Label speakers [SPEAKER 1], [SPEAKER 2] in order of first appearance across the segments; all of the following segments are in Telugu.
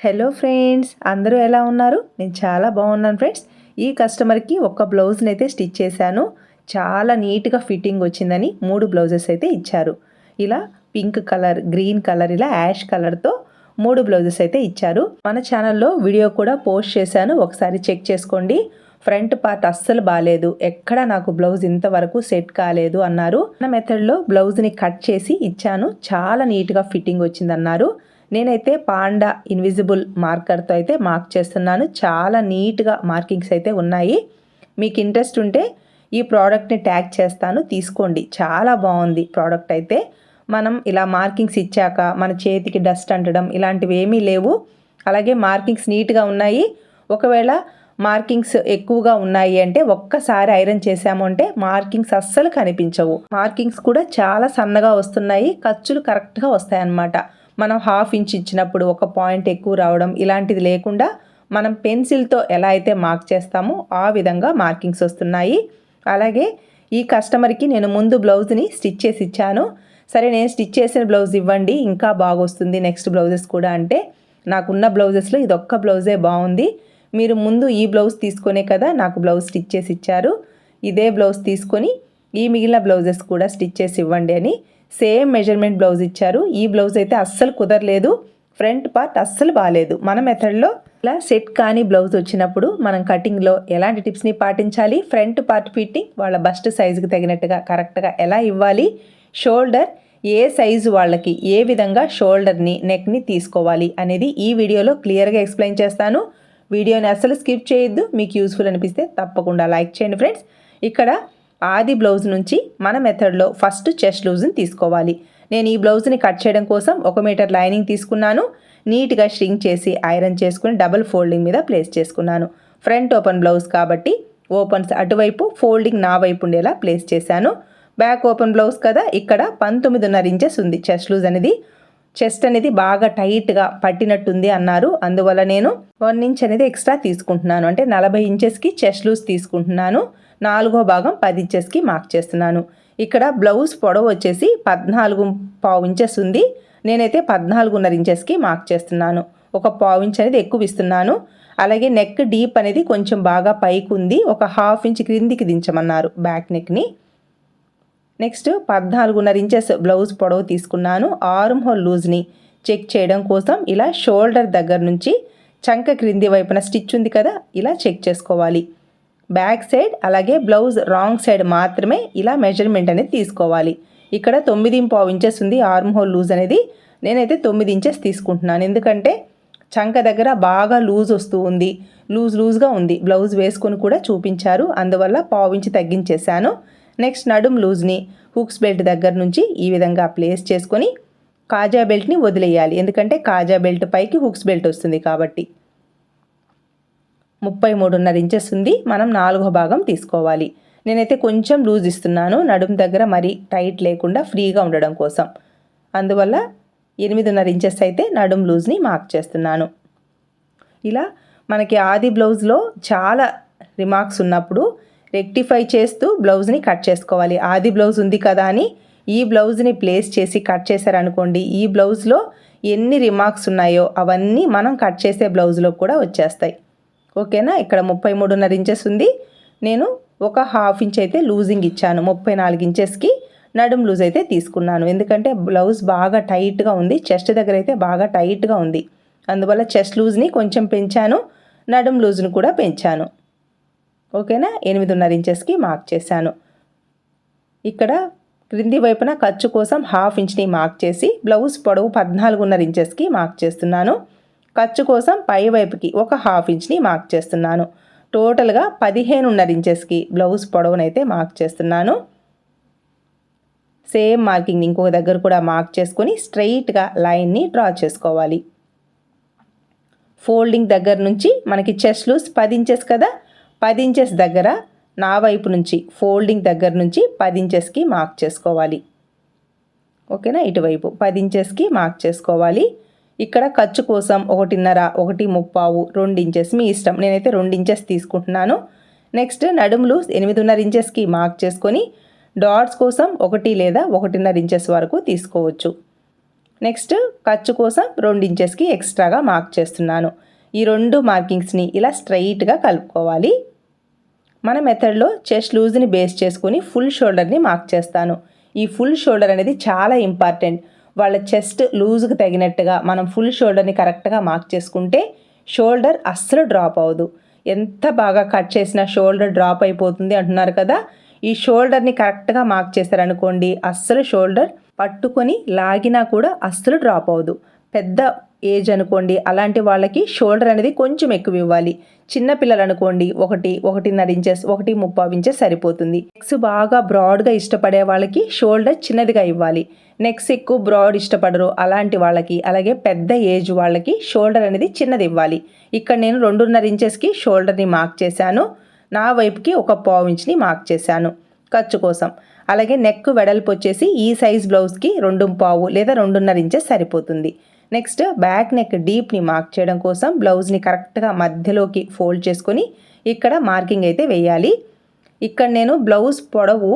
[SPEAKER 1] హలో ఫ్రెండ్స్ అందరూ ఎలా ఉన్నారు? నేను చాలా బాగున్నాను ఫ్రెండ్స్ ఈ కస్టమర్కి ఒక బ్లౌజ్ని అయితే స్టిచ్ చేశాను. చాలా నీట్గా ఫిట్టింగ్ వచ్చిందని మూడు బ్లౌజెస్ అయితే ఇచ్చారు. ఇలా పింక్ కలర్ గ్రీన్ కలర్ ఇలా యాష్ కలర్తో మూడు బ్లౌజెస్ అయితే ఇచ్చారు. మన ఛానల్లో వీడియో కూడా పోస్ట్ చేశాను. ఒకసారి చెక్ చేసుకోండి. ఫ్రంట్ పార్ట్ అస్సలు బాగాలేదు ఎక్కడ నాకు బ్లౌజ్ ఇంతవరకు సెట్ కాలేదు అన్నారు. నా మెథడ్లో బ్లౌజ్ని కట్ చేసి ఇచ్చాను. చాలా నీట్గా ఫిట్టింగ్ వచ్చిందన్నారు. నేనైతే పాండా ఇన్విజిబుల్ మార్కర్తో అయితే మార్క్ చేస్తున్నాను. చాలా నీట్గా మార్కింగ్స్ అయితే ఉన్నాయి. మీకు ఇంట్రెస్ట్ ఉంటే ఈ ప్రోడక్ట్ని ట్యాగ్ చేస్తాను. తీసుకోండి. చాలా బాగుంది ప్రోడక్ట్ అయితే. మనం ఇలా మార్కింగ్స్ ఇచ్చాక మన చేతికి డస్ట్ అంటడం ఇలాంటివి ఏమీ లేవు. అలాగే మార్కింగ్స్ నీట్గా ఉన్నాయి. ఒకవేళ మార్కింగ్స్ ఎక్కువగా ఉన్నాయి అంటే ఒక్కసారి ఐరన్ చేసాము అంటే మార్కింగ్స్ అస్సలు కనిపించవు. మార్కింగ్స్ కూడా చాలా సన్నగా వస్తున్నాయి. ఖర్చులు కరెక్ట్గా వస్తాయన్నమాట. మనం హాఫ్ ఇంచ్ ఇచ్చినప్పుడు ఒక పాయింట్ ఎక్కువ రావడం ఇలాంటిది లేకుండా మనం పెన్సిల్తో ఎలా అయితే మార్క్ చేస్తామో ఆ విధంగా మార్కింగ్స్ వస్తున్నాయి. అలాగే ఈ కస్టమర్కి నేను ముందు బ్లౌజ్ని స్టిచ్ చేసి ఇచ్చాను. సరే నేను స్టిచ్ చేసిన బ్లౌజ్ ఇవ్వండి ఇంకా బాగొస్తుంది నెక్స్ట్ బ్లౌజెస్ కూడా అంటే నాకున్న బ్లౌజెస్లో ఇది ఒక్క బ్లౌజే బాగుంది. మీరు ముందు ఈ బ్లౌజ్ తీసుకునే కదా నాకు బ్లౌజ్ స్టిచ్ చేసి ఇచ్చారు. ఇదే బ్లౌజ్ తీసుకొని ఈ మిగిలిన బ్లౌజెస్ కూడా స్టిచ్ చేసి ఇవ్వండి అని సేమ్ మెజర్మెంట్ బ్లౌజ్ ఇచ్చారు. ఈ బ్లౌజ్ అయితే అస్సలు కుదరలేదు. ఫ్రంట్ పార్ట్ అస్సలు బాగాలేదు మన మెథడ్లో ఇలా సెట్ కానీ బ్లౌజ్ వచ్చినప్పుడు మనం కటింగ్లో ఎలాంటి టిప్స్ని పాటించాలి? ఫ్రంట్ పార్ట్ ఫిట్టింగ్ వాళ్ళ బస్ట్ సైజుకి తగినట్టుగా కరెక్ట్గా ఎలా ఇవ్వాలి? షోల్డర్ ఏ సైజు వాళ్ళకి ఏ విధంగా షోల్డర్ని నెక్ని తీసుకోవాలి అనేది ఈ వీడియోలో క్లియర్గా ఎక్స్ప్లెయిన్ చేస్తాను. వీడియోని అస్సలు స్కిప్ చేయొద్దు. మీకు యూస్ఫుల్ అనిపిస్తే తప్పకుండా లైక్ చేయండి ఫ్రెండ్స్ ఇక్కడ ఆది బ్లౌజ్ నుంచి మన మెథడ్లో ఫస్ట్ చెస్ట్ లూజ్ని తీసుకోవాలి. నేను ఈ బ్లౌజ్ని కట్ చేయడం కోసం ఒక మీటర్ లైనింగ్ తీసుకున్నాను. నీట్గా స్ట్రింగ్ చేసి ఐరన్ చేసుకుని డబుల్ ఫోల్డింగ్ మీద ప్లేస్ చేసుకున్నాను. ఫ్రంట్ ఓపెన్ బ్లౌజ్ కాబట్టి ఓపెన్స్ అటువైపు ఫోల్డింగ్ నా వైపు ఉండేలా ప్లేస్ చేశాను. బ్యాక్ ఓపెన్ బ్లౌజ్ కదా ఇక్కడ పంతొమ్మిదిన్నర ఇంచెస్ ఉంది చెస్ట్ లూజ్ అనేది. చెస్ట్ అనేది బాగా టైట్గా పట్టినట్టుంది అన్నారు. అందువల్ల నేను వన్ ఇంచ్ అనేది ఎక్స్ట్రా తీసుకుంటున్నాను. అంటే నలభై ఇంచెస్కి చెస్ట్ లూజ్ తీసుకుంటున్నాను. నాలుగో భాగం పది ఇంచెస్కి మార్క్ చేస్తున్నాను. ఇక్కడ బ్లౌజ్ పొడవు వచ్చేసి పద్నాలుగు పావు ఇంచెస్ ఉంది. నేనైతే పద్నాలుగున్నర ఇంచెస్కి మార్క్ చేస్తున్నాను. ఒక పావు ఇంచ్ అనేది ఎక్కువ ఇస్తున్నాను. అలాగే నెక్ డీప్ అనేది కొంచెం బాగా పైకి ఉంది. ఒక హాఫ్ ఇంచ్ క్రిందికి దించమన్నారు బ్యాక్ నెక్ని నెక్స్ట్ పద్నాలుగున్నర ఇంచెస్ బ్లౌజ్ పొడవు తీసుకున్నాను. ఆర్మ్ హోల్ లూజ్ని చెక్ చేయడం కోసం ఇలా షోల్డర్ దగ్గర నుంచి చంక క్రింది వైపున స్టిచ్ ఉంది కదా ఇలా చెక్ చేసుకోవాలి. బ్యాక్ సైడ్ అలాగే బ్లౌజ్ రాంగ్ సైడ్ మాత్రమే ఇలా మెజర్మెంట్ అనేది తీసుకోవాలి. ఇక్కడ తొమ్మిది పావు ఇంచెస్ ఉంది ఆర్మ్ హోల్ లూజ్ అనేది. నేనైతే తొమ్మిది ఇంచెస్ తీసుకుంటున్నాను. ఎందుకంటే చంక దగ్గర బాగా లూజ్ వస్తూ ఉంది. లూజ్ లూజ్గా ఉంది. బ్లౌజ్ వేసుకొని కూడా చూపించారు. అందువల్ల పావు ఇంచి తగ్గించేశాను. నెక్స్ట్ నడుం లూజ్ని హుక్స్ బెల్ట్ దగ్గర నుంచి ఈ విధంగా ప్లేస్ చేసుకొని కాజా బెల్ట్ని వదిలేయాలి. ఎందుకంటే కాజా బెల్ట్ పైకి హుక్స్ బెల్ట్ వస్తుంది కాబట్టి. ముప్పై మూడున్నర ఇంచెస్ ఉంది. మనం నాలుగో భాగం తీసుకోవాలి. నేనైతే కొంచెం లూజ్ ఇస్తున్నాను. నడుం దగ్గర మరీ టైట్ లేకుండా ఫ్రీగా ఉండడం కోసం. అందువల్ల ఎనిమిదిన్నర ఇంచెస్ అయితే నడుం లూజ్ని మార్క్ చేస్తున్నాను. ఇలా మనకి ఆది బ్లౌజ్లో చాలా రిమార్క్స్ ఉన్నప్పుడు రెక్టిఫై చేస్తూ బ్లౌజ్ని కట్ చేసుకోవాలి. ఆది బ్లౌజ్ ఉంది కదా అని ఈ బ్లౌజ్ని ప్లేస్ చేసి కట్ చేశారనుకోండి ఈ బ్లౌజ్లో ఎన్ని రిమార్క్స్ ఉన్నాయో అవన్నీ మనం కట్ చేసే బ్లౌజ్లో కూడా వచ్చేస్తాయి. ఓకేనా? ఇక్కడ ముప్పై మూడున్నర ఇంచెస్ ఉంది. నేను ఒక హాఫ్ ఇంచ్ అయితే లూజింగ్ ఇచ్చాను. ముప్పై నాలుగు ఇంచెస్కి నడుం లూజ్ అయితే తీసుకున్నాను. ఎందుకంటే బ్లౌజ్ బాగా టైట్గా ఉంది. చెస్ట్ దగ్గర అయితే బాగా టైట్గా ఉంది. అందువల్ల చెస్ట్ లూజ్ని కొంచెం పెంచాను. నడుం లూజ్ని కూడా పెంచాను. ఓకేనా? ఎనిమిదిన్నర ఇంచెస్కి మార్క్ చేశాను. ఇక్కడ క్రింది వైపున ఖర్చు కోసం హాఫ్ ఇంచ్ని మార్క్ చేసి బ్లౌజ్ పొడవు పద్నాలుగున్నర ఇంచెస్కి మార్క్ చేస్తున్నాను. ఖర్చు కోసం పై వైపుకి ఒక హాఫ్ ఇంచ్ని మార్క్ చేస్తున్నాను. టోటల్గా పదిహేనున్నర ఇంచెస్కి బ్లౌజ్ పొడవునైతే మార్క్ చేస్తున్నాను. సేమ్ మార్కింగ్ ఇంకొక దగ్గర కూడా మార్క్ చేసుకొని స్ట్రైట్గా లైన్ని డ్రా చేసుకోవాలి. ఫోల్డింగ్ దగ్గర నుంచి మనకి చెస్ట్ లూస్ పది ఇంచెస్ కదా పది ఇంచెస్ దగ్గర నా వైపు నుంచి ఫోల్డింగ్ దగ్గర నుంచి పది ఇంచెస్కి మార్క్ చేసుకోవాలి. ఓకేనా? ఇటువైపు పది ఇంచెస్కి మార్క్ చేసుకోవాలి. ఇక్కడ ఖర్చు కోసం ఒకటిన్నర ఒకటి ముప్పావు రెండు ఇంచెస్ మీ ఇష్టం. నేనైతే రెండు ఇంచెస్ తీసుకుంటున్నాను. నెక్స్ట్ నడుములు ఎనిమిదిన్నర ఇంచెస్కి మార్క్ చేసుకొని డాట్స్ కోసం ఒకటి లేదా ఒకటిన్నర ఇంచెస్ వరకు తీసుకోవచ్చు. నెక్స్ట్ ఖర్చు కోసం రెండు ఇంచెస్కి ఎక్స్ట్రాగా మార్క్ చేస్తున్నాను. ఈ రెండు మార్కింగ్స్ని ఇలా స్ట్రైట్గా కలుపుకోవాలి. మన మెథడ్లో చెస్ట్ లూజ్ని బేస్ చేసుకుని ఫుల్ షోల్డర్ని మార్క్ చేస్తాను. ఈ ఫుల్ షోల్డర్ అనేది చాలా ఇంపార్టెంట్. వాళ్ళ చెస్ట్ లూజ్కి తగినట్టుగా మనం ఫుల్ షోల్డర్ని కరెక్ట్గా మార్క్ చేసుకుంటే షోల్డర్ అస్సలు డ్రాప్ అవ్వదు. ఎంత బాగా కట్ చేసినా షోల్డర్ డ్రాప్ అయిపోతుంది అంటున్నారు కదా? ఈ షోల్డర్ని కరెక్ట్గా మార్క్ చేశారనుకోండి అస్సలు షోల్డర్ పట్టుకొని లాగినా కూడా అస్సలు డ్రాప్ అవ్వదు. పెద్ద ఏజ్ అనుకోండి అలాంటి వాళ్ళకి షోల్డర్ అనేది కొంచెం ఎక్కువ ఇవ్వాలి. చిన్న పిల్లలు అనుకోండి ఒకటి ఒకటిన్నర ఇంచెస్ ఒకటి ముప్పావు ఇంచెస్ సరిపోతుంది. నెక్స్ బాగా బ్రాడ్గా ఇష్టపడే వాళ్ళకి షోల్డర్ చిన్నదిగా ఇవ్వాలి. నెక్స్ ఎక్కువ బ్రాడ్ ఇష్టపడరు అలాంటి వాళ్ళకి అలాగే పెద్ద ఏజ్ వాళ్ళకి షోల్డర్ అనేది చిన్నది ఇవ్వాలి. ఇక్కడ నేను రెండున్నర ఇంచెస్కి షోల్డర్ని మార్క్ చేశాను. నా వైపుకి ఒక పావు ఇంచ్ని మార్క్ చేశాను. ఖర్చు కోసం. అలాగే నెక్ వెడల్పు వచ్చేసి ఈ సైజ్ బ్లౌజ్కి రెండు పావు లేదా రెండున్నర ఇంచెస్ సరిపోతుంది. నెక్స్ట్ బ్యాక్ నెక్ డీప్ని మార్క్ చేయడం కోసం బ్లౌజ్ని కరెక్ట్గా మధ్యలోకి ఫోల్డ్ చేసుకొని ఇక్కడ మార్కింగ్ అయితే వేయాలి. ఇక్కడ నేను బ్లౌజ్ పొడవు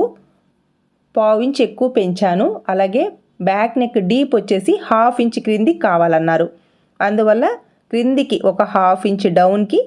[SPEAKER 1] పావు ఇంచ్ ఎక్కువ పెంచాను. అలాగే బ్యాక్ నెక్ డీప్ వచ్చేసి హాఫ్ ఇంచ్ క్రింది కావాలన్నారు. అందువల్ల క్రిందికి ఒక హాఫ్ ఇంచ్ డౌన్కి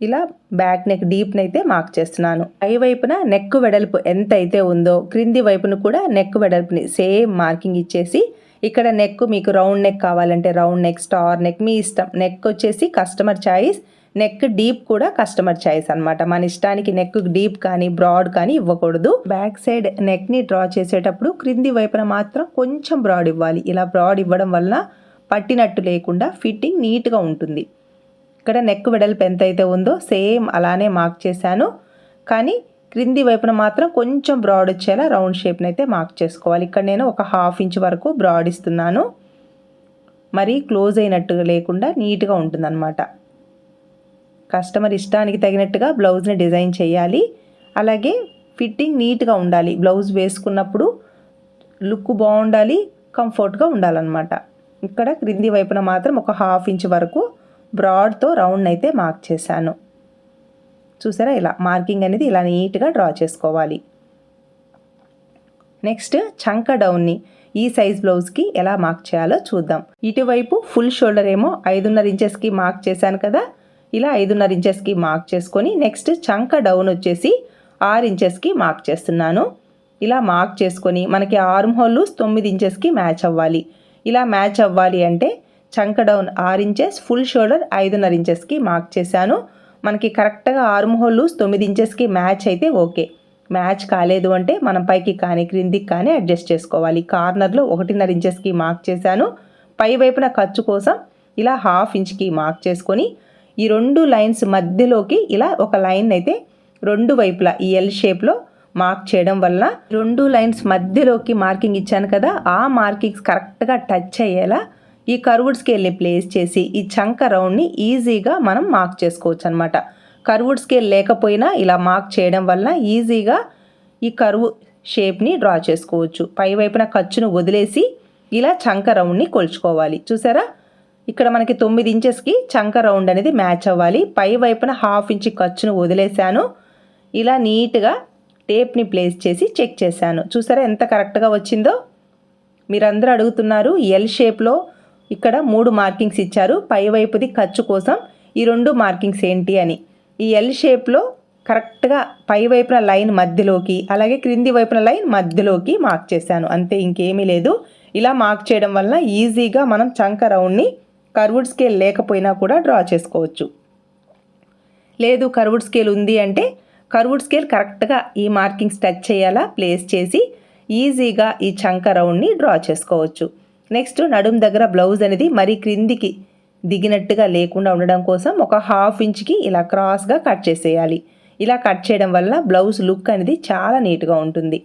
[SPEAKER 1] ఇలా బ్యాక్ నెక్ డీప్ని అయితే మార్క్ చేస్తున్నాను. పై వైపున నెక్ వెడల్పు ఎంత అయితే ఉందో క్రింది వైపున కూడా నెక్ వెడల్పుని సేమ్ మార్కింగ్ ఇచ్చేసి ఇక్కడ నెక్ మీకు రౌండ్ నెక్ కావాలంటే రౌండ్ నెక్ స్టార్ నెక్ మీ ఇష్టం. నెక్ వచ్చేసి కస్టమర్ చాయిస్ నెక్ డీప్ కూడా కస్టమర్ చాయిస్ అనమాట మన ఇష్టానికి నెక్ డీప్ కానీ బ్రాడ్ కానీ ఇవ్వకూడదు. బ్యాక్ సైడ్ నెక్ని డ్రా చేసేటప్పుడు క్రింది వైపున మాత్రం కొంచెం బ్రాడ్ ఇవ్వాలి. ఇలా బ్రాడ్ ఇవ్వడం వల్ల పట్టినట్టు లేకుండా ఫిట్టింగ్ నీట్గా ఉంటుంది. ఇక్కడ నెక్ వెడల్పు ఎంత అయితే ఉందో సేమ్ అలానే మార్క్ చేశాను. కానీ క్రింది వైపున మాత్రం కొంచెం బ్రాడ్ వచ్చేలా రౌండ్ షేప్ని అయితే మార్క్ చేసుకోవాలి. ఇక్కడ నేను ఒక హాఫ్ ఇంచ్ వరకు బ్రాడ్ ఇస్తున్నాను. మరీ క్లోజ్ అయినట్టుగా లేకుండా నీట్గా ఉంటుందన్నమాట. కస్టమర్ ఇష్టానికి తగినట్టుగా బ్లౌజ్ని డిజైన్ చేయాలి. అలాగే ఫిట్టింగ్ నీట్గా ఉండాలి. బ్లౌజ్ వేసుకున్నప్పుడు లుక్ బాగుండాలి కంఫర్ట్గా ఉండాలన్నమాట. ఇక్కడ క్రింది వైపున మాత్రం ఒక హాఫ్ ఇంచ్ వరకు బ్రాడ్తో రౌండ్ అయితే మార్క్ చేశాను. చూసారా? ఇలా మార్కింగ్ అనేది ఇలా నీట్గా డ్రా చేసుకోవాలి. నెక్స్ట్ చంక డౌన్ని ఈ సైజ్ బ్లౌజ్కి ఎలా మార్క్ చేయాలో చూద్దాం. ఇటువైపు ఫుల్ షోల్డర్ ఏమో ఐదున్నర ఇంచెస్కి మార్క్ చేశాను కదా? ఇలా ఐదున్నర ఇంచెస్కి మార్క్ చేసుకొని నెక్స్ట్ చంక డౌన్ వచ్చేసి ఆరు ఇంచెస్కి మార్క్ చేస్తున్నాను. ఇలా మార్క్ చేసుకొని మనకి ఆర్మ్ హోల్లు తొమ్మిది ఇంచెస్కి మ్యాచ్ అవ్వాలి. ఇలా మ్యాచ్ అవ్వాలి అంటే చంక డౌన్ ఆరు ఇంచెస్ ఫుల్ షోల్డర్ ఐదున్నర ఇంచెస్కి మార్క్ చేశాను. మనకి కరెక్ట్గా ఆర్మ్ హోల్ తొమ్మిది ఇంచెస్కి మ్యాచ్ అయితే ఓకే. మ్యాచ్ కాలేదు అంటే మనం పైకి కానీ క్రిందికి కానీ అడ్జస్ట్ చేసుకోవాలి. కార్నర్లో ఒకటిన్నర ఇంచెస్కి మార్క్ చేశాను. పై వైపున ఖర్చు కోసం ఇలా హాఫ్ ఇంచ్కి మార్క్ చేసుకొని ఈ రెండు లైన్స్ మధ్యలోకి ఇలా ఒక లైన్ అయితే రెండు వైపులా ఈ ఎల్ షేప్లో మార్క్ చేయడం వల్ల రెండు లైన్స్ మధ్యలోకి మార్కింగ్ ఇచ్చాను కదా ఆ మార్కింగ్స్ కరెక్ట్గా టచ్ అయ్యేలా ఈ కర్వుడ్ స్కేల్ని ప్లేస్ చేసి ఈ చంక రౌండ్ని ఈజీగా మనం మార్క్ చేసుకోవచ్చు అనమాట కర్వుడ్ స్కేల్ లేకపోయినా ఇలా మార్క్ చేయడం వల్ల ఈజీగా ఈ కరువు షేప్ని డ్రా చేసుకోవచ్చు. పై వైపున ఖర్చును వదిలేసి ఇలా చంక రౌండ్ని కొలుచుకోవాలి. చూసారా? ఇక్కడ మనకి తొమ్మిది ఇంచెస్కి చంక రౌండ్ అనేది మ్యాచ్ అవ్వాలి. పై వైపున హాఫ్ ఇంచ్ ఖర్చును వదిలేశాను. ఇలా నీట్గా టేప్ని ప్లేస్ చేసి చెక్ చేశాను. చూసారా ఎంత కరెక్ట్గా వచ్చిందో? మీరందరూ అడుగుతున్నారు ఎల్ షేప్లో ఇక్కడ మూడు మార్కింగ్స్ ఇచ్చారు. పై వైపుది ఖర్చు కోసం. ఈ రెండు మార్కింగ్స్ ఏంటి అని. ఈ ఎల్ షేప్లో కరెక్ట్గా పై వైపున లైన్ మధ్యలోకి అలాగే క్రింది వైపున లైన్ మధ్యలోకి మార్క్ చేశాను. అంతే ఇంకేమీ లేదు. ఇలా మార్క్ చేయడం వలన ఈజీగా మనం చంక రౌండ్ని కర్వుడ్ స్కేల్ లేకపోయినా కూడా డ్రా చేసుకోవచ్చు. లేదు కర్వుడ్ స్కేల్ ఉంది అంటే కర్వుడ్ స్కేల్ కరెక్ట్గా ఈ మార్కింగ్స్ టచ్ చేయాలా ప్లేస్ చేసి ఈజీగా ఈ చంక రౌండ్ని డ్రా చేసుకోవచ్చు. నెక్స్ట్ నడుం దగ్గర బ్లౌజ్ అనేది మరీ క్రిందికి దిగినట్టుగా లేకుండా ఉండడం కోసం ఒక హాఫ్ ఇంచ్కి ఇలా క్రాస్గా కట్ చేసేయాలి. ఇలా కట్ చేయడం వల్ల బ్లౌజ్ లుక్ అనేది చాలా నీట్గా ఉంటుంది.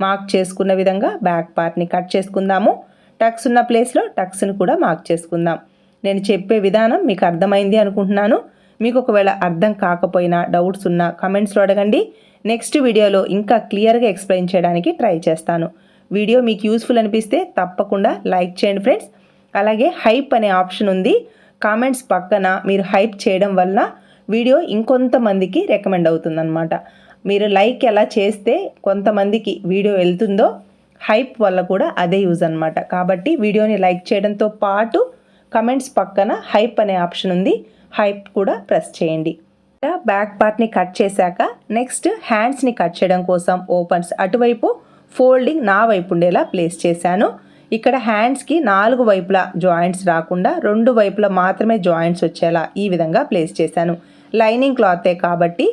[SPEAKER 1] మార్క్ చేసుకున్న విధంగా బ్యాక్ పార్ట్ని కట్ చేసుకుందాము. టక్స్ ఉన్న ప్లేస్లో టక్స్ని కూడా మార్క్ చేసుకుందాం. నేను చెప్పే విధానం మీకు అర్థమైంది అనుకుంటున్నాను. మీకు ఒకవేళ అర్థం కాకపోయినా డౌట్స్ ఉన్నా కమెంట్స్లో అడగండి. నెక్స్ట్ వీడియోలో ఇంకా క్లియర్గా ఎక్స్ప్లెయిన్ చేయడానికి ట్రై చేస్తాను. వీడియో మీకు యూస్ఫుల్ అనిపిస్తే తప్పకుండా లైక్ చేయండి ఫ్రెండ్స్. అలాగే హైప్ అనే ఆప్షన్ ఉంది. కామెంట్స్ పక్కన మీరు హైప్ చేయడం వల్ల వీడియో ఇంకొంతమందికి రికమెండ్ అవుతుందన్నమాట. మీరు లైక్ ఎలా చేస్తే కొంతమందికి వీడియో వెళ్తుందో హైప్ వల్ల కూడా అదే యూజ్ అనమాట కాబట్టి వీడియోని లైక్ చేయడంతో పాటు కమెంట్స్ పక్కన హైప్ అనే ఆప్షన్ ఉంది. హైప్ కూడా ప్రెస్ చేయండి. బ్యాక్ పార్ట్ని కట్ చేశాక నెక్స్ట్ హ్యాండ్స్ని కట్ చేయడం కోసం ఓపెన్స్. అటువైపు ఫోల్డింగ్ నా వైపు ఉండేలా ప్లేస్ చేశాను. ఇక్కడ హ్యాండ్స్కి నాలుగు వైపులా జాయింట్స్ రాకుండా రెండు వైపులా మాత్రమే జాయింట్స్ వచ్చేలా ఈ విధంగా ప్లేస్ చేశాను. లైనింగ్ క్లాతే కాబట్టి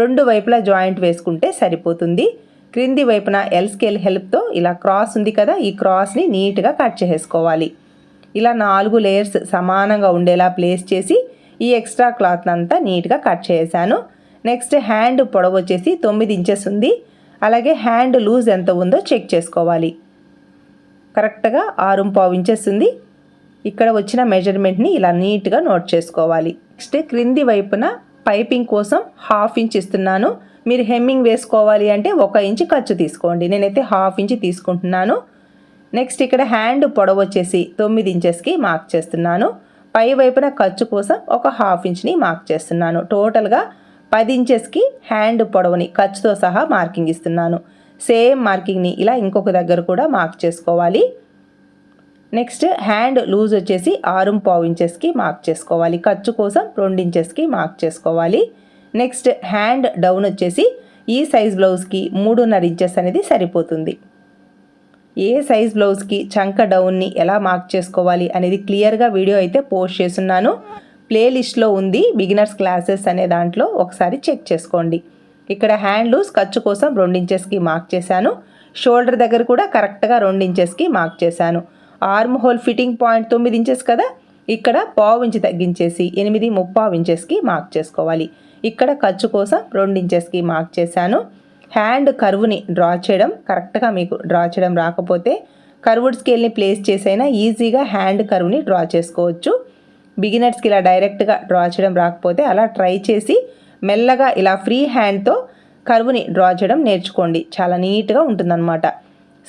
[SPEAKER 1] రెండు వైపులా జాయింట్ వేసుకుంటే సరిపోతుంది. క్రింది వైపున ఎల్ స్కేల్ హెల్ప్తో ఇలా క్రాస్ ఉంది కదా ఈ క్రాస్ని నీట్గా కట్ చేసుకోవాలి ఇలా నాలుగు లేయర్స్ సమానంగా ఉండేలా ప్లేస్ చేసి ఈ ఎక్స్ట్రా క్లాత్ అంతా నీట్గా కట్ చేశాను నెక్స్ట్ హ్యాండ్ పొడవు వచ్చేసి తొమ్మిది ఇంచెస్ ఉంది. అలాగే హ్యాండ్ లూజ్ ఎంత ఉందో చెక్ చేసుకోవాలి. కరెక్ట్గా ఆరు పావు ఇంచెస్ ఉంది. ఇక్కడ వచ్చిన మెజర్మెంట్ని ఇలా నీట్గా నోట్ చేసుకోవాలి. నెక్స్ట్ క్రింది వైపున పైపింగ్ కోసం హాఫ్ ఇంచ్ ఇస్తున్నాను. మీరు హెమ్మింగ్ వేసుకోవాలి అంటే ఒక ఇంచ్ ఖర్చు తీసుకోండి. నేనైతే హాఫ్ ఇంచ్ తీసుకుంటున్నాను. నెక్స్ట్ ఇక్కడ హ్యాండ్ పొడవు వచ్చేసి తొమ్మిది ఇంచెస్కి మార్క్ చేస్తున్నాను. పై వైపున ఖర్చు కోసం ఒక హాఫ్ ఇంచ్ని మార్క్ చేస్తున్నాను. టోటల్గా పది ఇంచెస్కి హ్యాండ్ పొడవుని ఖర్చుతో సహా మార్కింగ్ ఇస్తున్నాను. సేమ్ మార్కింగ్ని ఇలా ఇంకొక దగ్గర కూడా మార్క్ చేసుకోవాలి. నెక్స్ట్ హ్యాండ్ లూజ్ వచ్చేసి ఆరు పావు ఇంచెస్కి మార్క్ చేసుకోవాలి. ఖర్చు కోసం రెండు ఇంచెస్కి మార్క్ చేసుకోవాలి. నెక్స్ట్ హ్యాండ్ డౌన్ వచ్చేసి ఈ సైజ్ బ్లౌజ్కి మూడున్నర ఇంచెస్ అనేది సరిపోతుంది. ఏ సైజ్ బ్లౌజ్కి చంక డౌన్ని ఎలా మార్క్ చేసుకోవాలి అనేది క్లియర్గా వీడియో అయితే పోస్ట్ చేస్తున్నాను. ప్లేలిస్ట్లో ఉంది బిగినర్స్ క్లాసెస్ అనే దాంట్లో ఒకసారి చెక్ చేసుకోండి. ఇక్కడ హ్యాండ్ లూస్ ఖర్చు కోసం రెండు ఇంచెస్కి మార్క్ చేశాను. షోల్డర్ దగ్గర కూడా కరెక్ట్గా రెండు ఇంచెస్కి మార్క్ చేశాను. ఆర్మ్ హోల్ ఫిట్టింగ్ పాయింట్ తొమ్మిది ఇంచెస్ కదా? ఇక్కడ పావు ఇంచు తగ్గించేసి ఎనిమిది ముప్పావు ఇంచెస్కి మార్క్ చేసుకోవాలి. ఇక్కడ ఖర్చు కోసం రెండు ఇంచెస్కి మార్క్ చేశాను. హ్యాండ్ కర్వ్ని డ్రా చేయడం కరెక్ట్గా మీకు డ్రా చేయడం రాకపోతే కర్వుడ్ స్కేల్ని ప్లేస్ చేసైనా ఈజీగా హ్యాండ్ కర్వ్ని డ్రా చేసుకోవచ్చు. బిగినర్స్కి ఇలా డైరెక్ట్గా డ్రా చేయడం రాకపోతే అలా ట్రై చేసి మెల్లగా ఇలా ఫ్రీ హ్యాండ్తో కరువుని డ్రా చేయడం నేర్చుకోండి. చాలా నీట్గా ఉంటుందన్నమాట.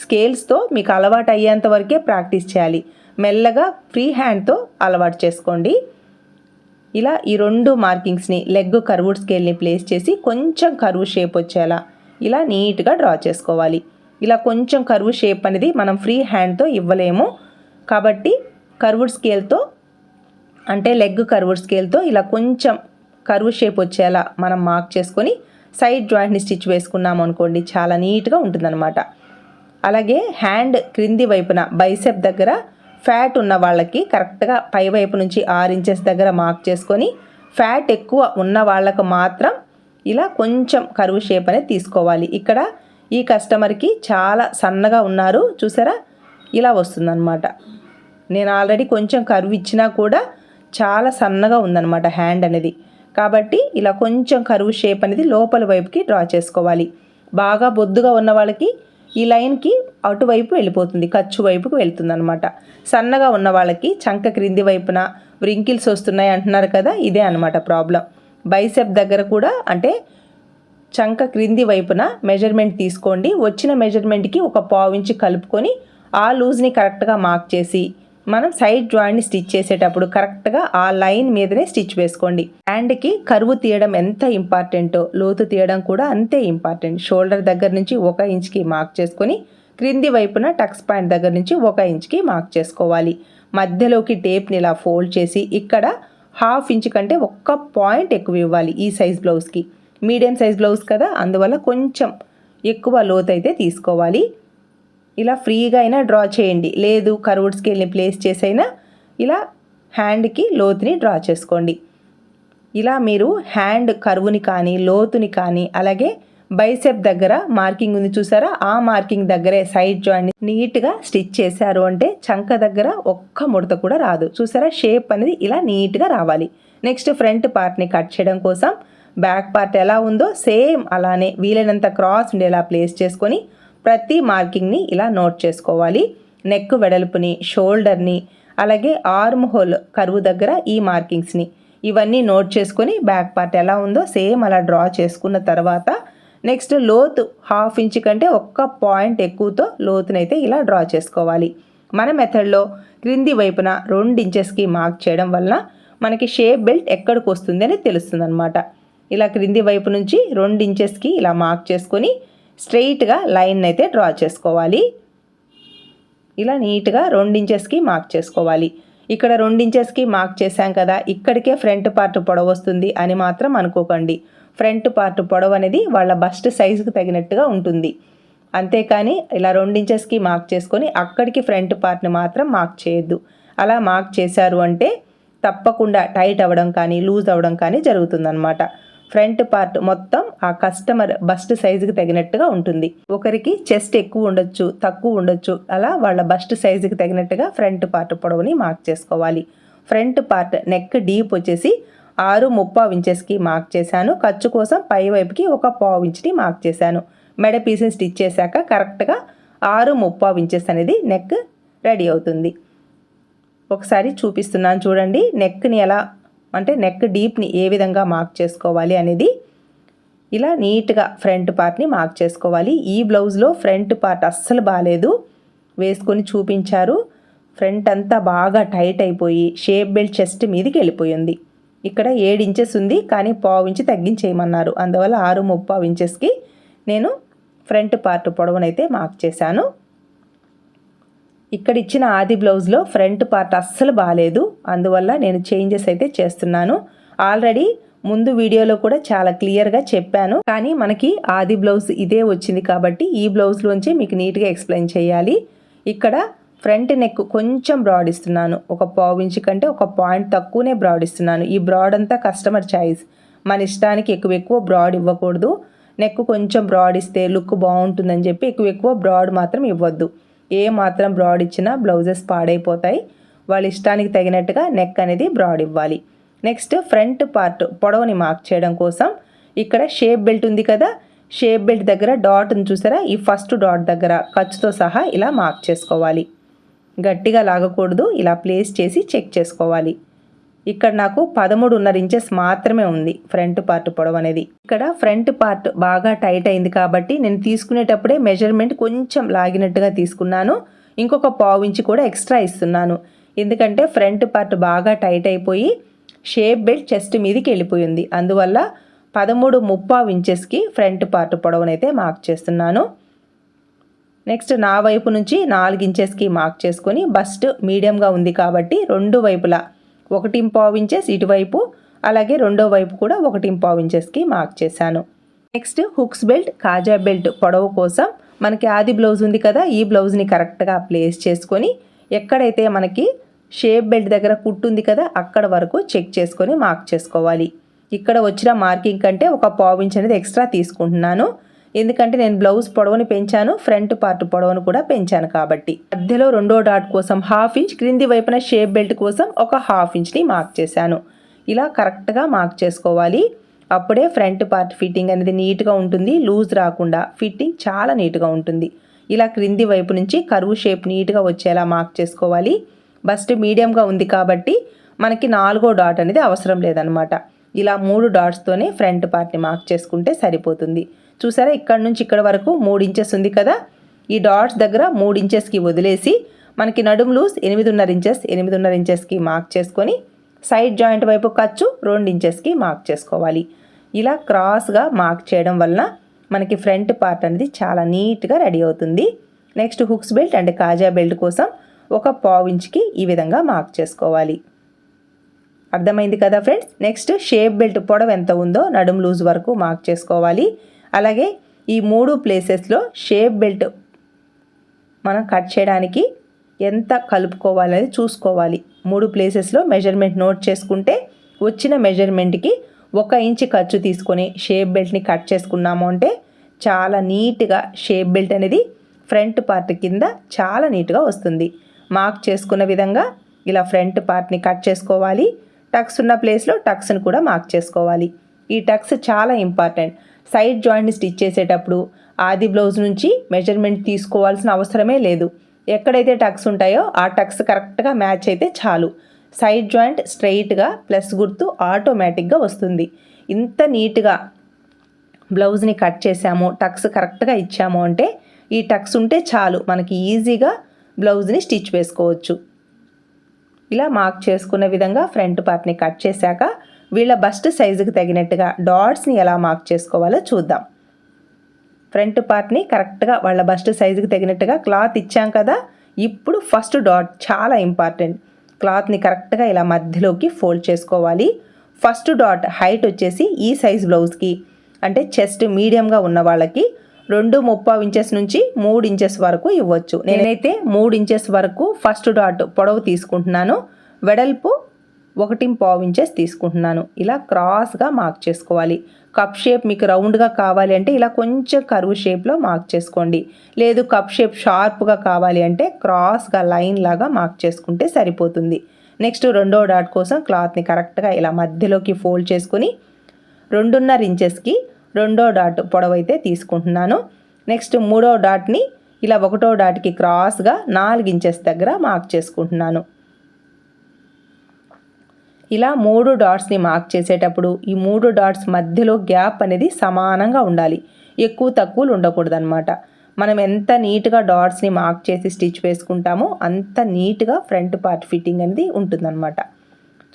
[SPEAKER 1] స్కేల్స్తో మీకు అలవాటు అయ్యేంత వరకే ప్రాక్టీస్ చేయాలి. మెల్లగా ఫ్రీ హ్యాండ్తో అలవాటు చేసుకోండి. ఇలా ఈ రెండు మార్కింగ్స్ని లెగ్ కర్వుడ్ స్కేల్ని ప్లేస్ చేసి కొంచెం కరువు షేప్ వచ్చేలా ఇలా నీట్గా డ్రా చేసుకోవాలి. ఇలా కొంచెం కరువు షేప్ అనేది మనం ఫ్రీ హ్యాండ్తో ఇవ్వలేము. కాబట్టి కర్వుడ్ స్కేల్తో అంటే లెగ్ కర్వ్డ్ స్కేల్తో ఇలా కొంచెం కర్వ్ షేప్ వచ్చేలా మనం మార్క్ చేసుకొని సైడ్ జాయింట్ని స్టిచ్ వేసుకున్నాం అనుకోండి చాలా నీట్గా ఉంటుందన్నమాట. అలాగే హ్యాండ్ క్రింది వైపున బైసెప్ దగ్గర ఫ్యాట్ ఉన్న వాళ్ళకి కరెక్ట్గా పై వైపు నుంచి ఆరు ఇంచెస్ దగ్గర మార్క్ చేసుకొని ఫ్యాట్ ఎక్కువ ఉన్న వాళ్ళకు మాత్రం ఇలా కొంచెం కరువు షేప్ అనేది తీసుకోవాలి. ఇక్కడ ఈ కస్టమర్కి చాలా సన్నగా ఉన్నారు. చూసారా? ఇలా వస్తుందన్నమాట. నేను ఆల్రెడీ కొంచెం కరువు ఇచ్చినా కూడా చాలా సన్నగా ఉందన్నమాట హ్యాండ్ అనేది. కాబట్టి ఇలా కొంచెం కరువు షేప్ అనేది లోపల వైపుకి డ్రా చేసుకోవాలి. బాగా బొద్దుగా ఉన్న వాళ్ళకి ఈ లైన్కి అటువైపు వెళ్ళిపోతుంది ఖర్చు వైపుకి వెళ్తుంది అనమాట సన్నగా ఉన్న వాళ్ళకి చంక క్రింది వైపున వ్రింకిల్స్ వస్తున్నాయి అంటున్నారు కదా ఇదే అనమాట ప్రాబ్లం. బైసెప్ దగ్గర కూడా అంటే చంక క్రింది వైపున మెజర్మెంట్ తీసుకోండి. వచ్చిన మెజర్మెంట్కి ఒక పావు ఇంచి కలుపుకొని ఆ లూజ్ని కరెక్ట్గా మార్క్ చేసి మనం సైడ్ జాయింట్ని స్టిచ్ చేసేటప్పుడు కరెక్ట్గా ఆ లైన్ మీదనే స్టిచ్ వేసుకోండి. హ్యాండ్కి కరువు తీయడం ఎంత ఇంపార్టెంటో లోతు తీయడం కూడా అంతే ఇంపార్టెంట్. షోల్డర్ దగ్గర నుంచి ఒక ఇంచ్కి మార్క్ చేసుకొని క్రింది వైపున టక్స్ పాయింట్ దగ్గర నుంచి ఒక ఇంచ్కి మార్క్ చేసుకోవాలి. మధ్యలోకి టేప్ని ఇలా ఫోల్డ్ చేసి ఇక్కడ హాఫ్ ఇంచ్ కంటే ఒక్క పాయింట్ ఎక్కువ ఇవ్వాలి ఈ సైజ్ బ్లౌజ్కి. మీడియం సైజ్ బ్లౌజ్ కదా అందువల్ల కొంచెం ఎక్కువ లోతు అయితే తీసుకోవాలి. ఇలా ఫ్రీగా అయినా డ్రా చేయండి. లేదు కర్వుడ్ స్కేల్ని ప్లేస్ చేసైనా ఇలా హ్యాండ్కి లోతుని డ్రా చేసుకోండి. ఇలా మీరు హ్యాండ్ కరువుని కానీ లోతుని కానీ అలాగే బైసెప్ దగ్గర మార్కింగ్ ఉంది చూసారా? ఆ మార్కింగ్ దగ్గరే సైడ్ జాయింట్ నీట్గా స్టిచ్ చేశారు అంటే చంక దగ్గర ఒక్క ముడత కూడా రాదు. చూసారా? షేప్ అనేది ఇలా నీట్గా రావాలి. నెక్స్ట్ ఫ్రంట్ పార్ట్ని కట్ చేయడం కోసం బ్యాక్ పార్ట్ ఎలా ఉందో సేమ్ అలానే వీలైనంత క్రాస్ ఉండేలా ప్లేస్ చేసుకొని ప్రతి మార్కింగ్ని ఇలా నోట్ చేసుకోవాలి. నెక్ వెడల్పుని షోల్డర్ని అలాగే ఆర్మ్ హోల్ కరువు దగ్గర ఈ మార్కింగ్స్ని. ఇవన్నీ నోట్ చేసుకొని బ్యాక్ పార్ట్ ఎలా ఉందో సేమ్ అలా డ్రా చేసుకున్న తర్వాత నెక్స్ట్ లోతు హాఫ్ ఇంచ్ కంటే ఒక్క పాయింట్ ఎక్కువతో లోతునైతే ఇలా డ్రా చేసుకోవాలి. మన మెథడ్లో క్రింది వైపున రెండు ఇంచెస్కి మార్క్ చేయడం వలన మనకి షేప్ బెల్ట్ ఎక్కడికి వస్తుంది అని తెలుస్తుంది అనమాట ఇలా క్రింది వైపు నుంచి రెండు ఇంచెస్కి ఇలా మార్క్ చేసుకొని స్ట్రెయిట్గా లైన్ అయితే డ్రా చేసుకోవాలి. ఇలా నీట్గా రెండించెస్కి మార్క్ చేసుకోవాలి. ఇక్కడ రెండించెస్కి మార్క్ చేశాం కదా ఇక్కడికే ఫ్రంట్ పార్ట్ పొడవు వస్తుంది అని మాత్రం అనుకోకండి. ఫ్రంట్ పార్ట్ పొడవు అనేది వాళ్ళ బస్ట్ సైజుకి తగినట్టుగా ఉంటుంది. అంతేకాని ఇలా రెండించెస్కి మార్క్ చేసుకొని అక్కడికి ఫ్రంట్ పార్ట్ని మాత్రం మార్క్ చేయొద్దు. అలా మార్క్ చేశారు అంటే తప్పకుండా టైట్ అవ్వడం కానీ లూజ్ అవ్వడం కానీ జరుగుతుందన్నమాట. ఫ్రంట్ పార్ట్ మొత్తం ఆ కస్టమర్ బస్ట్ సైజుకి తగినట్టుగా ఉంటుంది. ఒకరికి చెస్ట్ ఎక్కువ ఉండొచ్చు తక్కువ ఉండొచ్చు. అలా వాళ్ళ బస్ట్ సైజుకి తగినట్టుగా ఫ్రంట్ పార్ట్ పొడవుని మార్క్ చేసుకోవాలి. ఫ్రంట్ పార్ట్ నెక్ డీప్ వచ్చేసి ఆరు ముప్పావు ఇంచెస్కి మార్క్ చేశాను. ఖర్చు కోసం పై వైపుకి ఒక పావు ఇంచ్ని మార్క్ చేశాను. మెడ పీసెస్ స్టిచ్ చేశాక కరెక్ట్గా ఆరు ముప్పావు ఇంచెస్ అనేది నెక్ రెడీ అవుతుంది. ఒకసారి చూపిస్తున్నాను చూడండి. నెక్ని ఎలా అంటే నెక్ డీప్ని ఏ విధంగా మార్క్ చేసుకోవాలి అనేది ఇలా నీట్గా ఫ్రంట్ పార్ట్ని మార్క్ చేసుకోవాలి. ఈ బ్లౌజ్లో ఫ్రంట్ పార్ట్ అస్సలు బాగాలేదు వేసుకొని చూపించారు. ఫ్రంట్ అంతా బాగా టైట్ అయిపోయి షేప్ బెల్ట్ చెస్ట్ మీదకి వెళ్ళిపోయింది. ఇక్కడ ఏడు ఇంచెస్ ఉంది కానీ పావు ఇంచు తగ్గించేయమన్నారు. అందువల్ల ఆరు ముప్పావు ఇంచెస్కి నేను ఫ్రంట్ పార్ట్ పొడవునైతే మార్క్ చేశాను. ఇక్కడ ఇచ్చిన ఆది బ్లౌజ్లో ఫ్రంట్ పార్ట్ అస్సలు బాగాలేదు అందువల్ల నేను చేంజెస్ అయితే చేస్తున్నాను. ఆల్రెడీ ముందు వీడియోలో కూడా చాలా క్లియర్గా చెప్పాను. కానీ మనకి ఆది బ్లౌజ్ ఇదే వచ్చింది కాబట్టి ఈ బ్లౌజ్లోంచి మీకు నీట్గా ఎక్స్ప్లెయిన్ చేయాలి. ఇక్కడ ఫ్రంట్ నెక్ కొంచెం బ్రాడ్ ఇస్తున్నాను. ఒక పావు ఇంచు కంటే ఒక పాయింట్ తక్కువనే బ్రాడ్ ఇస్తున్నాను. ఈ బ్రాడ్ అంతా కస్టమర్ చాయిస్. మన ఇష్టానికి ఎక్కువ ఎక్కువ బ్రాడ్ ఇవ్వకూడదు. నెక్ కొంచెం బ్రాడ్ ఇస్తే లుక్ బాగుంటుందని చెప్పి ఎక్కువ ఎక్కువ బ్రాడ్ మాత్రం ఇవ్వద్దు. ఏ మాత్రం బ్రాడ్ ఇచ్చినా బ్లౌజెస్ పాడైపోతాయి. వాళ్ళ ఇష్టానికి తగినట్టుగా నెక్ అనేది బ్రాడ్ ఇవ్వాలి. నెక్స్ట్ ఫ్రంట్ పార్ట్ పొడవుని మార్క్ చేయడం కోసం ఇక్కడ షేప్ బెల్ట్ ఉంది కదా షేప్ బెల్ట్ దగ్గర డాట్ చూసారా? ఈ ఫస్ట్ డాట్ దగ్గర ఖర్చుతో సహా ఇలా మార్క్ చేసుకోవాలి. గట్టిగా లాగకూడదు ఇలా ప్లేస్ చేసి చెక్ చేసుకోవాలి. ఇక్కడ నాకు పదమూడున్నర ఇంచెస్ మాత్రమే ఉంది ఫ్రంట్ పార్ట్ పొడవు అనేది. ఇక్కడ ఫ్రంట్ పార్ట్ బాగా టైట్ అయింది కాబట్టి నేను తీసుకునేటప్పుడే మెజర్మెంట్ కొంచెం లాగినట్టుగా తీసుకున్నాను. ఇంకొక పావు ఇంచి కూడా ఎక్స్ట్రా ఇస్తున్నాను. ఎందుకంటే ఫ్రంట్ పార్ట్ బాగా టైట్ అయిపోయి షేప్ బెల్ట్ చెస్ట్ మీదకి వెళ్ళిపోయింది. అందువల్ల పదమూడు ముప్పావు ఇంచెస్కి ఫ్రంట్ పార్ట్ పొడవునైతే మార్క్ చేస్తున్నాను. నెక్స్ట్ నా వైపు నుంచి నాలుగు ఇంచెస్కి మార్క్ చేసుకొని బస్ట్ మీడియంగా ఉంది కాబట్టి రెండు వైపులా ఒకటి పావు ఇంచెస్ ఇటువైపు అలాగే రెండో వైపు కూడా ఒకటి పావు ఇంచెస్కి మార్క్ చేశాను. నెక్స్ట్ హుక్స్ బెల్ట్ కాజా బెల్ట్ పొడవు కోసం మనకి ఆది బ్లౌజ్ ఉంది కదా ఈ బ్లౌజ్ని కరెక్ట్గా ప్లేస్ చేసుకొని ఎక్కడైతే మనకి షేప్ బెల్ట్ దగ్గర కుట్టుంది కదా అక్కడ వరకు చెక్ చేసుకొని మార్క్ చేసుకోవాలి. ఇక్కడ వచ్చిన మార్కింగ్ కంటే ఒక పావు ఇంచ్ అనేది ఎక్స్ట్రా తీసుకుంటున్నాను. ఎందుకంటే నేను బ్లౌజ్ పొడవుని పెంచాను ఫ్రంట్ పార్ట్ పొడవును కూడా పెంచాను కాబట్టి. మధ్యలో రెండో డాట్ కోసం హాఫ్ ఇంచ్ క్రింది వైపున షేప్ బెల్ట్ కోసం ఒక హాఫ్ ఇంచ్ని మార్క్ చేశాను. ఇలా కరెక్ట్గా మార్క్ చేసుకోవాలి. అప్పుడే ఫ్రంట్ పార్ట్ ఫిట్టింగ్ అనేది నీట్గా ఉంటుంది లూజ్ రాకుండా ఫిట్టింగ్ చాలా నీట్గా ఉంటుంది. ఇలా క్రింది వైపు నుంచి కరువు షేప్ నీట్గా వచ్చేలా మార్క్ చేసుకోవాలి. బస్ట్ మీడియంగా ఉంది కాబట్టి మనకి నాలుగో డాట్ అనేది అవసరం లేదనమాట ఇలా మూడు డాట్స్తోనే ఫ్రంట్ పార్ట్ని మార్క్ చేసుకుంటే సరిపోతుంది. చూసారా? ఇక్కడ నుంచి ఇక్కడ వరకు మూడు ఇంచెస్ ఉంది కదా? ఈ డాట్స్ దగ్గర మూడు ఇంచెస్కి వదిలేసి మనకి నడుము లూస్ ఎనిమిదిన్నర ఇంచెస్ ఎనిమిదిన్నర ఇంచెస్కి మార్క్ చేసుకొని సైడ్ జాయింట్ వైపు ఖర్చు రెండు ఇంచెస్కి మార్క్ చేసుకోవాలి. ఇలా క్రాస్గా మార్క్ చేయడం వలన మనకి ఫ్రంట్ పార్ట్ అనేది చాలా నీట్గా రెడీ అవుతుంది. నెక్స్ట్ హుక్స్ బెల్ట్ అండ్ కాజా బెల్ట్ కోసం ఒక పావు ఇంచ్కి ఈ విధంగా మార్క్ చేసుకోవాలి. అర్థమైంది కదా ఫ్రెండ్స్ నెక్స్ట్ షేప్ బెల్ట్ పొడవు ఎంత ఉందో నడుము లూజ్ వరకు మార్క్ చేసుకోవాలి. అలాగే ఈ మూడు ప్లేసెస్లో షేప్ బెల్ట్ మనం కట్ చేయడానికి ఎంత కలుపుకోవాలనేది చూసుకోవాలి. మూడు ప్లేసెస్లో మెజర్మెంట్ నోట్ చేసుకుంటే వచ్చిన మెజర్మెంట్కి ఒక ఇంచ్ ఖర్చు తీసుకొని షేప్ బెల్ట్ని కట్ చేసుకున్నాము అంటే చాలా నీట్గా షేప్ బెల్ట్ అనేది ఫ్రంట్ పార్ట్ కింద చాలా నీట్గా వస్తుంది. మార్క్ చేసుకున్న విధంగా ఇలా ఫ్రంట్ పార్ట్ని కట్ చేసుకోవాలి. టక్స్ ఉన్న ప్లేస్లో టక్స్ని కూడా మార్క్ చేసుకోవాలి. ఈ టక్స్ చాలా ఇంపార్టెంట్. సైడ్ జాయింట్ని స్టిచ్ చేసేటప్పుడు ఆది బ్లౌజ్ నుంచి మెజర్మెంట్ తీసుకోవాల్సిన అవసరమే లేదు. ఎక్కడైతే టక్స్ ఉంటాయో ఆ టక్స్ కరెక్ట్గా మ్యాచ్ అయితే చాలు. సైడ్ జాయింట్ స్ట్రైట్గా ప్లస్ గుర్తు ఆటోమేటిక్గా వస్తుంది. ఇంత నీట్గా బ్లౌజ్ని కట్ చేసాము టక్స్ కరెక్ట్గా ఇచ్చాము అంటే ఈ టక్స్ ఉంటే చాలు. మనకి ఈజీగా బ్లౌజ్ని స్టిచ్ వేసుకోవచ్చు. ఇలా మార్క్ చేసుకున్న విధంగా ఫ్రంట్ పార్ట్ని కట్ చేశాక వీళ్ళ బస్ట్ సైజుకి తగినట్టుగా డాట్స్ని ఎలా మార్క్ చేసుకోవాలో చూద్దాం. ఫ్రంట్ పార్ట్ని కరెక్ట్గా వాళ్ళ బస్ట్ సైజుకి తగినట్టుగా క్లాత్ ఇచ్చాం కదా ఇప్పుడు ఫస్ట్ డాట్ చాలా ఇంపార్టెంట్. క్లాత్ని కరెక్ట్గా ఇలా మధ్యలోకి ఫోల్డ్ చేసుకోవాలి. ఫస్ట్ డాట్ హైట్ వచ్చేసి ఈ సైజ్ బ్లౌజ్కి అంటే చెస్ట్ మీడియంగా ఉన్న వాళ్ళకి రెండు ముప్పావు ఇంచెస్ నుంచి మూడు ఇంచెస్ వరకు ఇవ్వచ్చు. నేనైతే మూడు ఇంచెస్ వరకు ఫస్ట్ డాట్ పొడవు తీసుకుంటున్నాను. వెడల్పు ఒకటి పావు ఇంచెస్ తీసుకుంటున్నాను. ఇలా క్రాస్గా మార్క్ చేసుకోవాలి. కప్ షేప్ మీకు రౌండ్గా కావాలి అంటే ఇలా కొంచెం కరువు షేప్లో మార్క్ చేసుకోండి. లేదు కప్ షేప్ షార్ప్గా కావాలి అంటే క్రాస్గా లైన్ లాగా మార్క్ చేసుకుంటే సరిపోతుంది. నెక్స్ట్ రెండో డాట్ కోసం క్లాత్ని కరెక్ట్గా ఇలా మధ్యలోకి ఫోల్డ్ చేసుకుని రెండున్నర ఇంచెస్కి రెండో డాట్ పొడవైతే తీసుకుంటున్నాను. నెక్స్ట్ మూడో డాట్ని ఇలా ఒకటో డాట్కి క్రాస్గా నాలుగు ఇంచెస్ దగ్గర మార్క్ చేసుకుంటున్నాను. ఇలా మూడు డాట్స్ని మార్క్ చేసేటప్పుడు ఈ మూడు డాట్స్ మధ్యలో గ్యాప్ అనేది సమానంగా ఉండాలి. ఎక్కువ తక్కువలు ఉండకూడదనమాట మనం ఎంత నీట్గా డాట్స్ని మార్క్ చేసి స్టిచ్ వేసుకుంటామో అంత నీట్గా ఫ్రంట్ పార్ట్ ఫిట్టింగ్ అనేది ఉంటుందన్నమాట.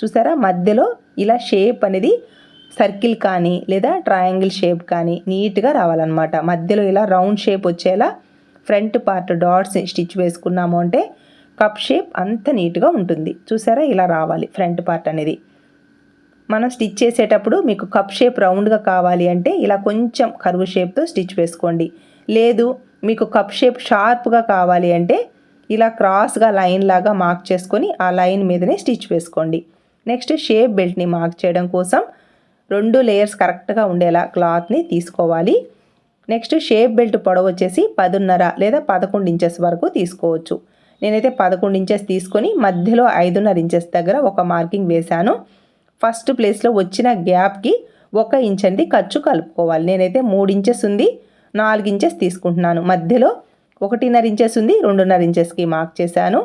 [SPEAKER 1] చూసారా? మధ్యలో ఇలా షేప్ అనేది సర్కిల్ కానీ లేదా ట్రయాంగిల్ షేప్ కానీ నీట్గా రావాలన్నమాట. మధ్యలో ఇలా రౌండ్ షేప్ వచ్చేలా ఫ్రంట్ పార్ట్ డాట్స్ స్టిచ్ వేసుకున్నాము అంటే కప్ షేప్ అంత నీట్గా ఉంటుంది. చూసారా? ఇలా రావాలి ఫ్రంట్ పార్ట్ అనేది. మనం స్టిచ్ చేసేటప్పుడు మీకు కప్ షేప్ రౌండ్గా కావాలి అంటే ఇలా కొంచెం కరువు షేప్తో స్టిచ్ వేసుకోండి. లేదు మీకు కప్ షేప్ షార్ప్గా కావాలి అంటే ఇలా క్రాస్గా లైన్ లాగా మార్క్ చేసుకొని ఆ లైన్ మీదనే స్టిచ్ వేసుకోండి. నెక్స్ట్ షేప్ బెల్ట్ని మార్క్ చేయడం కోసం రెండు లేయర్స్ కరెక్ట్గా ఉండేలా క్లాత్ని తీసుకోవాలి. నెక్స్ట్ షేప్ బెల్ట్ పొడవు వచ్చేసి పదున్నర లేదా పదకొండు ఇంచెస్ వరకు తీసుకోవచ్చు. నేనైతే పదకొండు ఇంచెస్ తీసుకొని మధ్యలో ఐదున్నర ఇంచెస్ దగ్గర ఒక మార్కింగ్ వేశాను. ఫస్ట్ ప్లేస్లో వచ్చిన గ్యాప్కి ఒక ఇంచ్ అండి ఖర్చు కలుపుకోవాలి. నేనైతే మూడు ఇంచెస్ ఉంది నాలుగు ఇంచెస్ తీసుకుంటున్నాను. మధ్యలో ఒకటిన్నర ఇంచెస్ ఉంది రెండున్నర ఇంచెస్కి మార్క్ చేశాను.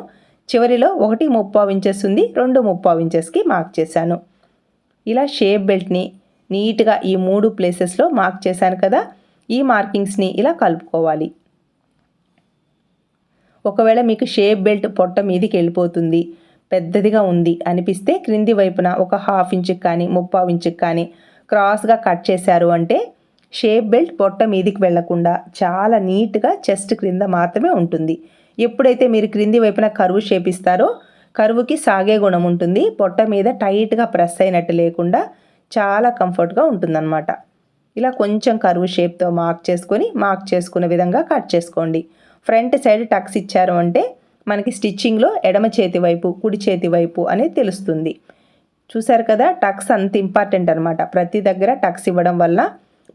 [SPEAKER 1] చివరిలో ఒకటి ముప్పావు ఇంచెస్ ఉంది రెండు ముప్పావు ఇంచెస్కి మార్క్ చేశాను. ఇలా షేప్ బెల్ట్ని నీట్గా ఈ మూడు ప్లేసెస్లో మార్క్ చేశాను కదా ఈ మార్కింగ్స్ని ఇలా కలుపుకోవాలి. ఒకవేళ మీకు షేప్ బెల్ట్ పొట్ట మీదికి వెళ్ళిపోతుంది పెద్దదిగా ఉంది అనిపిస్తే క్రింది వైపున ఒక హాఫ్ ఇంచుకి కానీ ముప్పావు ఇంచుకి కానీ క్రాస్గా కట్ చేశారు అంటే షేప్ బెల్ట్ పొట్ట మీదికి వెళ్ళకుండా చాలా నీట్గా చెస్ట్ క్రింద మాత్రమే ఉంటుంది. ఎప్పుడైతే మీరు క్రింది వైపున కరువు షేప్ ఇస్తారో కరువుకి సాగే గుణం ఉంటుంది. పొట్ట మీద టైట్గా ప్రెస్ అయినట్టు లేకుండా చాలా కంఫర్ట్గా ఉంటుందన్నమాట. ఇలా కొంచెం కరువు షేప్తో మార్క్ చేసుకొని మార్క్ చేసుకునే విధంగా కట్ చేసుకోండి. ఫ్రంట్ సైడ్ టక్స్ ఇచ్చారు అంటే మనకి స్టిచ్చింగ్లో ఎడమ చేతి వైపు కుడి చేతి వైపు అనేది తెలుస్తుంది. చూసారు కదా టక్స్ అంత ఇంపార్టెంట్ అనమాట ప్రతి దగ్గర టక్స్ ఇవ్వడం వల్ల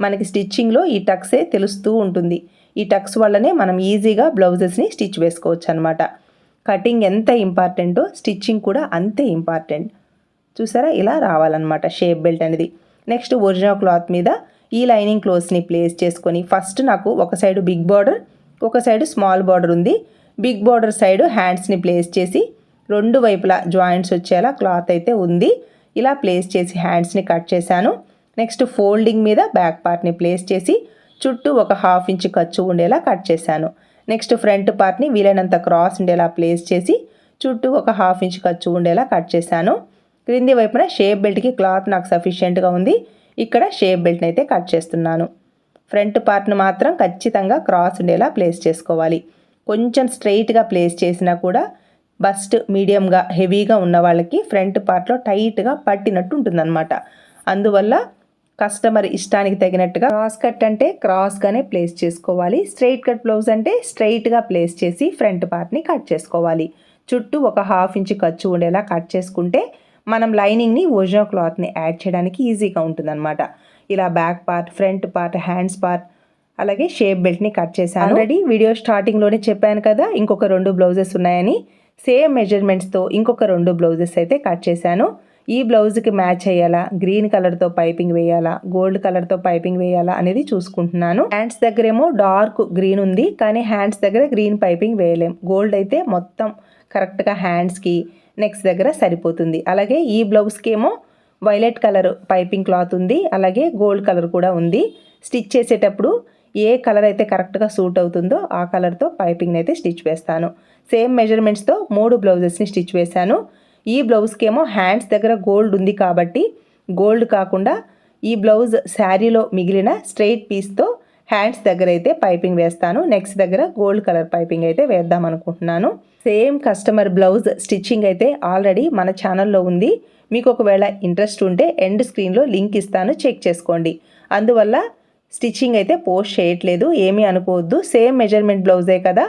[SPEAKER 1] మనకి స్టిచ్చింగ్లో ఈ టక్సే తెలుస్తూ ఉంటుంది. ఈ టక్స్ వల్లనే మనం ఈజీగా బ్లౌజెస్ని స్టిచ్ వేసుకోవచ్చు అనమాట కటింగ్ ఎంత ఇంపార్టెంటో స్టిచ్చింగ్ కూడా అంతే ఇంపార్టెంట్. చూసారా? ఇలా రావాలన్నమాట షేప్ బెల్ట్ అనేది. నెక్స్ట్ ఒరిజినల్ క్లాత్ మీద ఈ లైనింగ్ క్లోత్స్ని ప్లేస్ చేసుకొని ఫస్ట్ నాకు ఒక సైడ్ బిగ్ బార్డర్ ఒక సైడ్ స్మాల్ బార్డర్ ఉంది. బిగ్ బార్డర్ సైడ్ హ్యాండ్స్ని ప్లేస్ చేసి రెండు వైపులా జాయింట్స్ వచ్చేలా క్లాత్ అయితే ఉంది. ఇలా ప్లేస్ చేసి హ్యాండ్స్ని కట్ చేశాను. నెక్స్ట్ ఫోల్డింగ్ మీద బ్యాక్ పార్ట్ని ప్లేస్ చేసి చుట్టూ ఒక హాఫ్ ఇంచ్ ఖర్చు ఉండేలా కట్ చేశాను. నెక్స్ట్ ఫ్రంట్ పార్ట్ని వీలైనంత క్రాస్ ఉండేలా ప్లేస్ చేసి చుట్టూ ఒక హాఫ్ ఇంచ్ ఖర్చు ఉండేలా కట్ చేశాను. క్రింది వైపున షేప్ బెల్ట్కి క్లాత్ నాకు సఫిషియెంట్గా ఉంది. ఇక్కడ షేప్ బెల్ట్ని అయితే కట్ చేస్తున్నాను. ఫ్రంట్ పార్ట్ను మాత్రం ఖచ్చితంగా క్రాస్ ఉండేలా ప్లేస్ చేసుకోవాలి. కొంచెం స్ట్రైట్గా ప్లేస్ చేసినా కూడా బస్ట్ మీడియంగా హెవీగా ఉన్న వాళ్ళకి ఫ్రంట్ పార్ట్లో టైట్గా పట్టినట్టు ఉంటుందన్నమాట. అందువల్ల కస్టమర్ ఇష్టానికి తగినట్టుగా క్రాస్ కట్ అంటే క్రాస్గానే ప్లేస్ చేసుకోవాలి. స్ట్రైట్ కట్ బ్లౌజ్ అంటే స్ట్రైట్గా ప్లేస్ చేసి ఫ్రంట్ పార్ట్ని కట్ చేసుకోవాలి. చుట్టూ ఒక హాఫ్ ఇంచ్ ఖర్చు ఉండేలా కట్ చేసుకుంటే మనం లైనింగ్ని ఒరిజినల్ క్లాత్ని యాడ్ చేయడానికి ఈజీగా ఉంటుందన్నమాట. ఇలా back part front part hands part అలాగే షేప్ బెల్ట్ని కట్ చేశాను. ఆల్రెడీ వీడియో స్టార్టింగ్లోనే చెప్పాను కదా ఇంకొక రెండు బ్లౌజెస్ ఉన్నాయని. సేమ్ మెజర్మెంట్స్తో ఇంకొక రెండు బ్లౌజెస్ అయితే కట్ చేశాను. ఈ బ్లౌజ్కి మ్యాచ్ అయ్యాలా గ్రీన్ కలర్తో పైపింగ్ వేయాలా గోల్డ్ కలర్తో పైపింగ్ వేయాలా అనేది చూసుకుంటున్నాను. హ్యాండ్స్ దగ్గరేమో డార్క్ గ్రీన్ ఉంది కానీ హ్యాండ్స్ దగ్గర గ్రీన్ పైపింగ్ వేయలేం. గోల్డ్ అయితే మొత్తం కరెక్ట్గా హ్యాండ్స్కి నెక్స్ట్ దగ్గర సరిపోతుంది. అలాగే ఈ బ్లౌజ్కి ఏమో వైలెట్ కలర్ పైపింగ్ క్లాత్ ఉంది అలాగే గోల్డ్ కలర్ కూడా ఉంది. స్టిచ్ చేసేటప్పుడు ఏ కలర్ అయితే కరెక్ట్గా సూట్ అవుతుందో ఆ కలర్తో పైపింగ్ని అయితే స్టిచ్ వేస్తాను. సేమ్ మెజర్మెంట్స్తో మూడు బ్లౌజెస్ని స్టిచ్ వేశాను. ఈ బ్లౌజ్కి ఏమో హ్యాండ్స్ దగ్గర గోల్డ్ ఉంది కాబట్టి గోల్డ్ కాకుండా ఈ బ్లౌజ్ శారీలో మిగిలిన స్ట్రెయిట్ పీస్తో హ్యాండ్స్ దగ్గర అయితే పైపింగ్ వేస్తాను. నెక్స్ట్ దగ్గర గోల్డ్ కలర్ పైపింగ్ అయితే వేద్దాం అనుకుంటున్నాను. సేమ్ కస్టమర్ బ్లౌజ్ స్టిచ్చింగ్ అయితే ఆల్రెడీ మన ఛానల్లో ఉంది. మీకు ఒకవేళ ఇంట్రెస్ట్ ఉంటే ఎండ్ స్క్రీన్లో లింక్ ఇస్తాను. చెక్ చేసుకోండి. అందువల్ల స్టిచ్చింగ్ అయితే పోస్ట్ చేయట్లేదు. ఏమీ అనుకోవద్దు. సేమ్ మెజర్మెంట్ బ్లౌజే కదా.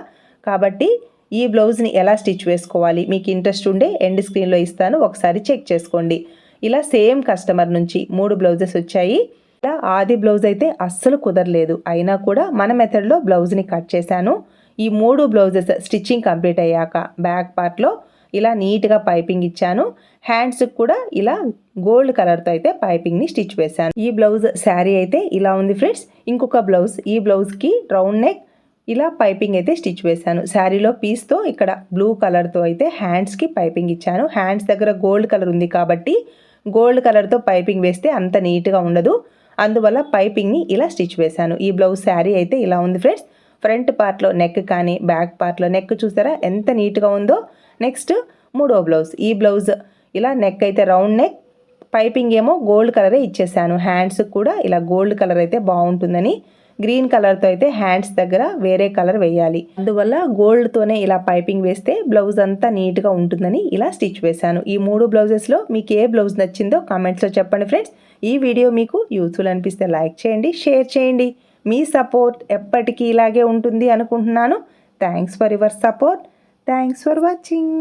[SPEAKER 1] కాబట్టి ఈ బ్లౌజ్ని ఎలా స్టిచ్ వేసుకోవాలి? మీకు ఇంట్రెస్ట్ ఉండే ఎండ్ స్క్రీన్లో ఇస్తాను. ఒకసారి చెక్ చేసుకోండి. ఇలా సేమ్ కస్టమర్ నుంచి మూడు బ్లౌజెస్ వచ్చాయి. ఇలా ఆది బ్లౌజ్ అయితే అస్సలు కుదరలేదు. అయినా కూడా మన మెథడ్లో బ్లౌజ్ని కట్ చేశాను. ఈ మూడు బ్లౌజెస్ స్టిచ్చింగ్ కంప్లీట్ అయ్యాక బ్యాక్ పార్ట్లో ఇలా నీట్గా పైపింగ్ ఇచ్చాను. హ్యాండ్స్కి కూడా ఇలా గోల్డ్ కలర్తో అయితే పైపింగ్ని స్టిచ్ వేశాను. ఈ బ్లౌజ్ శారీ అయితే ఇలా ఉంది ఫ్రెండ్స్. ఇంకొక బ్లౌజ్ ఈ బ్లౌజ్కి రౌండ్ నెక్ ఇలా పైపింగ్ అయితే స్టిచ్ వేశాను. శారీలో పీస్తో ఇక్కడ బ్లూ కలర్తో అయితే హ్యాండ్స్కి పైపింగ్ ఇచ్చాను. హ్యాండ్స్ దగ్గర గోల్డ్ కలర్ ఉంది కాబట్టి గోల్డ్ కలర్తో పైపింగ్ వేస్తే అంత నీట్గా ఉండదు. అందువల్ల పైపింగ్ని ఇలా స్టిచ్ వేశాను. ఈ బ్లౌజ్ శారీ అయితే ఇలా ఉంది ఫ్రెండ్స్. ఫ్రంట్ పార్ట్లో నెక్ కానీ బ్యాక్ పార్ట్లో నెక్ చూసారా? ఎంత నీట్గా ఉందో. నెక్స్ట్ మూడో బ్లౌజ్. ఈ బ్లౌజ్ ఇలా నెక్ అయితే రౌండ్ నెక్. పైపింగ్ ఏమో గోల్డ్ కలరే ఇచ్చేసాను హ్యాండ్స్ కూడా ఇలా గోల్డ్ కలర్ అయితే బాగుంటుందని గ్రీన్ కలర్తో అయితే హ్యాండ్స్ దగ్గర వేరే కలర్ వేయాలి. అందువల్ల గోల్డ్తోనే ఇలా పైపింగ్ వేస్తే బ్లౌజ్ అంతా నీట్గా ఉంటుందని ఇలా స్టిచ్ వేశాను. ఈ మూడు బ్లౌజెస్లో మీకు ఏ బ్లౌజ్ నచ్చిందో కామెంట్స్లో చెప్పండి ఫ్రెండ్స్. ఈ వీడియో మీకు యూస్ఫుల్ అనిపిస్తే లైక్ చేయండి షేర్ చేయండి. మీ సపోర్ట్ ఎప్పటికీ ఇలాగే ఉంటుంది అనుకుంటున్నాను. Thanks for your support. Thanks for watching.